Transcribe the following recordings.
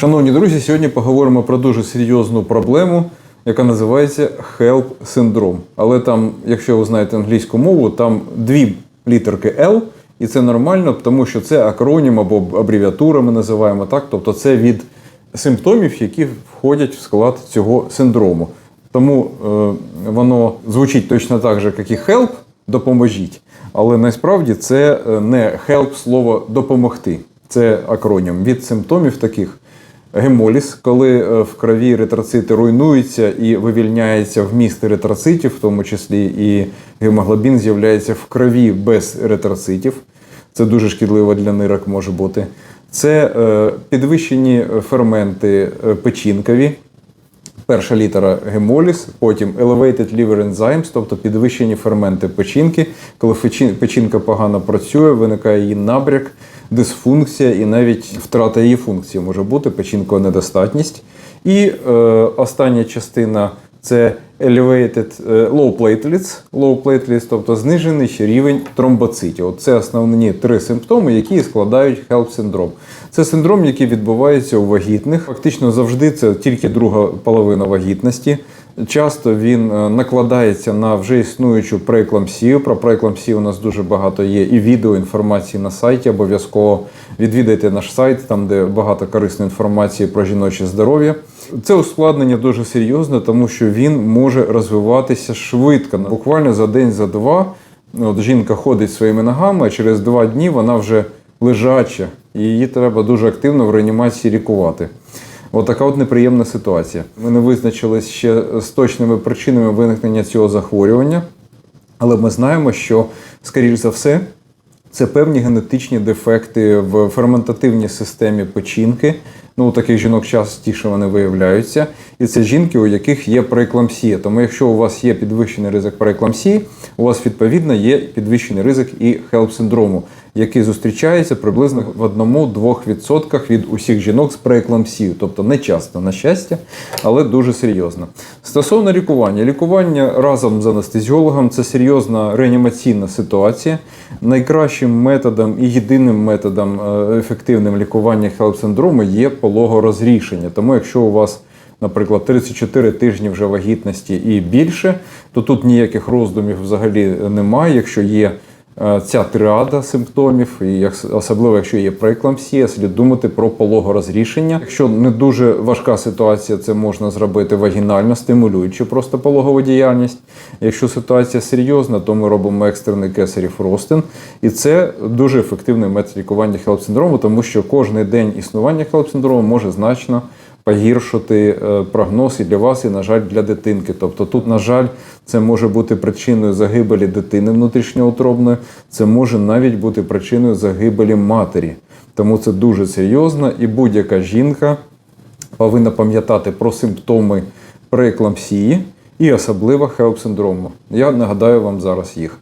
Шановні друзі, сьогодні поговоримо про дуже серйозну проблему, яка називається HELP синдром. Але там, якщо ви знаєте англійську мову, там дві літерки L, і це нормально, тому що це акронім або абревіатура, ми називаємо так. Тобто це від симптомів, які входять в склад цього синдрому. Тому е, воно звучить точно так же, як і help, допоможіть. Але насправді це е, не help слово допомогти. Це акронім від симптомів таких. Гемоліз, коли е, в крові еритроцити руйнуються і вивільняється вміст еритроцитів, в тому числі і гемоглобін з'являється в крові без еритроцитів. Це дуже шкідливо для нирок може бути. Це е, підвищені ферменти е, печінкові, Перша літера гемоліз, потім elevated liver enzymes, тобто підвищені ферменти печінки. Коли печінка погано працює, виникає її набряк, дисфункція і навіть втрата її функції може бути печінкова недостатність. І е, остання частина це elevated е, low platelets, low platelets, тобто знижений рівень тромбоцитів. От це основні три симптоми, які складають HELP синдром. Це синдром, який відбувається у вагітних. Фактично завжди це тільки друга половина вагітності. Часто він е, накладається на вже існуючу прееклампсію. Про прееклампсію у нас дуже багато є і відео інформації на сайті. Обов'язково відвідайте наш сайт, там де багато корисної інформації про жіноче здоров'я. Це ускладнення дуже серйозне, тому що він може розвиватися швидко. Буквально за день, за два. От жінка ходить своїми ногами, а через два дні вона вже лежача, і її треба дуже активно в реанімації лікувати. От от неприємна ситуація. Ми не визначились ще з точними причинами виникнення цього захворювання, але ми знаємо, що, скоріш за все, це певні генетичні дефекти в ферментативній системі печінки. Ну, у таких жінок частіше вони виявляються. І це жінки, у яких є прееклампсія. Тому якщо у вас є підвищений ризик прееклампсії, у вас відповідно є підвищений ризик і HELP-синдрому, який зустрічається приблизно в 1-2% від усіх жінок з прееклампсією. Тобто не часто, на щастя, але дуже серйозно. Стосовно лікування, лікування разом з анестезіологом це серйозна реанімаційна ситуація. Найкращим методом і єдиним методом е, ефективним лікування HELP-синдрому є пологорозрішення. Тому якщо у вас наприклад, 34 тижні вже вагітності і більше, то тут ніяких роздумів взагалі немає. Якщо є ця триада симптомів, і особливо якщо є прееклампсія, слід думати про пологорозрішення. Якщо не дуже важка ситуація, це можна зробити вагінально, стимулюючи просто пологову діяльність. Якщо ситуація серйозна, то ми робимо екстрений кесарів ростин. І це дуже ефективний метод лікування HELP-синдрому, тому що кожний день існування HELP-синдрому може значно погіршити е, прогноз і для вас, і, на жаль, для дитинки. Тобто тут, на жаль, це може бути причиною загибелі дитини внутрішньоутробної, це може навіть бути причиною загибелі матері. Тому це дуже серйозно, і будь-яка жінка повинна пам'ятати про симптоми прееклампсії і особливо HELP-синдрому. Я нагадаю вам зараз їх.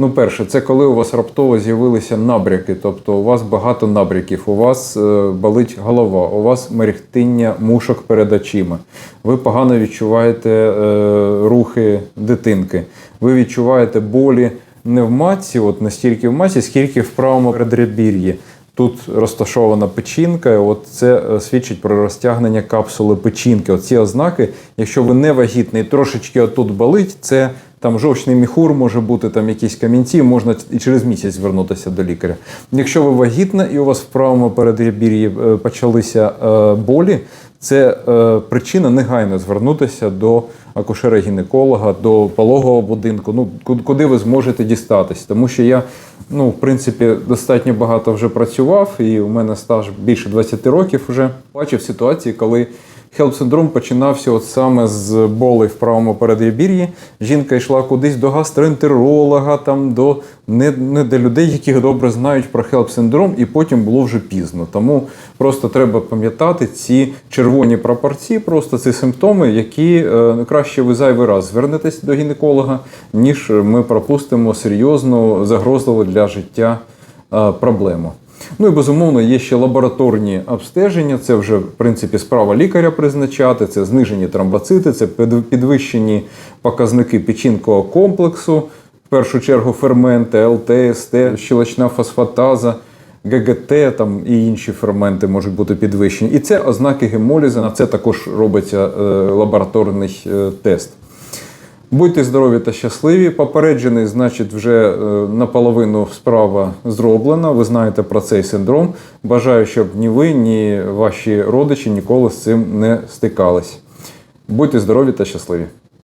Ну, перше, це коли у вас раптово з'явилися набряки, тобто у вас багато набряків, у вас е, болить голова, у вас мерехтиння мушок перед очима, ви погано відчуваєте е, рухи дитинки, ви відчуваєте болі не в матці, от настільки в матці, скільки в правому передребір'ї. Тут розташована печінка, і от це е, свідчить про розтягнення капсули печінки. Оці ознаки, якщо ви не вагітний, трошечки отут болить, це там жовчний міхур може бути, там якісь камінці, можна і через місяць звернутися до лікаря. Якщо ви вагітна і у вас в правому передрібір'ї е, почалися е, болі, це е, причина негайно звернутися до акушера-гінеколога, до пологового будинку. Ну куди ви зможете дістатись? Тому що я, ну в принципі, достатньо багато вже працював, і у мене стаж більше 20 років вже бачив ситуації, коли Хелп-синдром починався от саме з болей в правому передребір'ї. Жінка йшла кудись до гастроентеролога, там до не, не до людей, які добре знають про хелп-синдром, і потім було вже пізно. Тому просто треба пам'ятати ці червоні прапорці, просто ці симптоми, які е, краще ви зайвий раз звернетесь до гінеколога, ніж ми пропустимо серйозну загрозливу для життя е, проблему. Ну і безумовно є ще лабораторні обстеження. Це вже в принципі справа лікаря призначати. Це знижені тромбоцити, це підвищені показники печінкового комплексу, в першу чергу ферменти, ЛТ, СТ, щелочна фосфатаза. ГГТ там, і інші ферменти можуть бути підвищені. І це ознаки гемолізу. На це також робиться е, лабораторний е, тест. Будьте здорові та щасливі. Попереджений, значить, вже е, наполовину справа зроблена. Ви знаєте про цей синдром. Бажаю, щоб ні ви, ні ваші родичі ніколи з цим не стикались. Будьте здорові та щасливі.